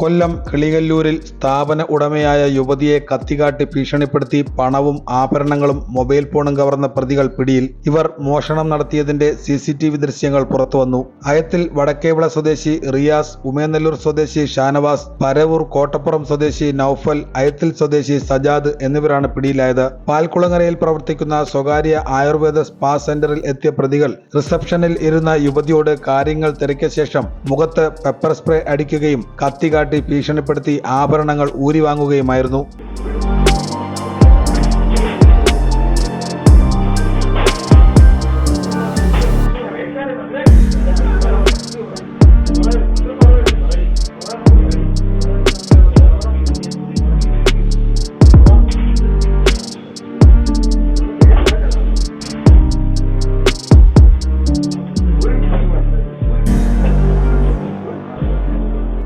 കൊല്ലം കിളികല്ലൂരിൽ സ്ഥാപന ഉടമയായ യുവതിയെ കത്തികാട്ടി ഭീഷണിപ്പെടുത്തി പണവും ആഭരണങ്ങളും മൊബൈൽ ഫോണും കവർന്ന പ്രതികൾ പിടിയിൽ. ഇവർ മോഷണം നടത്തിയതിന്റെ സി സി ടി വി ദൃശ്യങ്ങൾ പുറത്തുവന്നു. അയത്തിൽ വടക്കേവിള സ്വദേശി റിയാസ് ഉമേനല്ലൂർ സ്വദേശി ഷാനവാസ് പരവൂർ കോട്ടപ്പുറം സ്വദേശി നൌഫൽ അയത്തിൽ സ്വദേശി സജാദ് എന്നിവരാണ് പിടിയിലായത്. പാൽക്കുളങ്ങരയിൽ പ്രവർത്തിക്കുന്ന സ്വകാര്യ ആയുർവേദ സ്പാ സെന്ററിൽ എത്തിയ പ്രതികൾ റിസപ്ഷനിൽ ഇരുന്ന യുവതിയോട് കാര്യങ്ങൾ തിരക്കിയ ശേഷം മുഖത്ത് പെപ്പർ സ്പ്രേ അടിക്കുകയും കത്തി കാട്ടി ഭീഷണിപ്പെടുത്തി ആഭരണങ്ങൾ ഊരി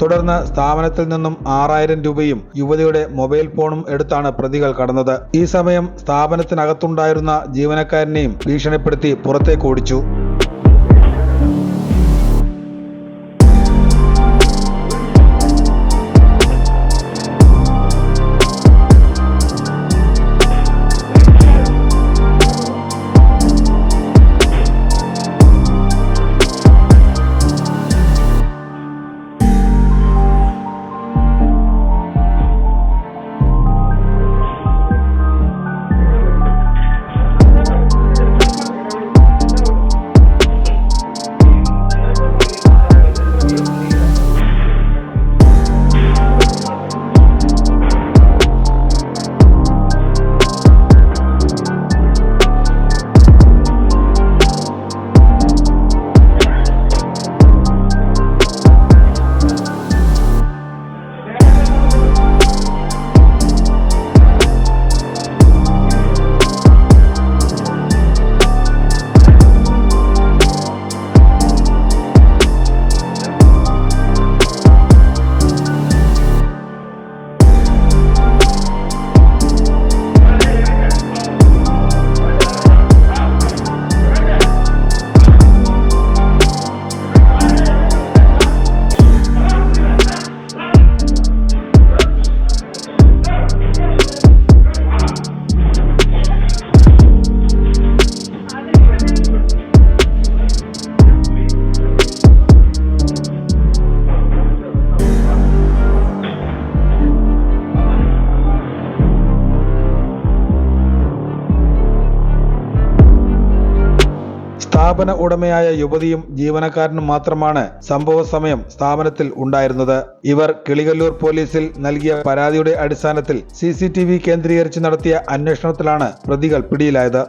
തുടർന്ന് സ്ഥാപനത്തിൽ നിന്നും ആറായിരം രൂപയും യുവതിയുടെ മൊബൈൽ ഫോണും എടുത്താണ് പ്രതികൾ കടന്നത്. ഈ സമയം സ്ഥാപനത്തിനകത്തുണ്ടായിരുന്ന ജീവനക്കാരനെയും ഭീഷണിപ്പെടുത്തി പുറത്തേക്ക് ഓടിച്ചു. സ്ഥാപന ഉടമയായ യുവതിയും ജീവനക്കാരനും മാത്രമാണ് സംഭവ സമയം സ്ഥാപനത്തിൽ ഉണ്ടായിരുന്നത്. ഇവർ കിളികല്ലൂർ പോലീസിൽ നൽകിയ പരാതിയുടെ അടിസ്ഥാനത്തിൽ സി കേന്ദ്രീകരിച്ച് നടത്തിയ അന്വേഷണത്തിലാണ് പ്രതികൾ പിടിയിലായത്.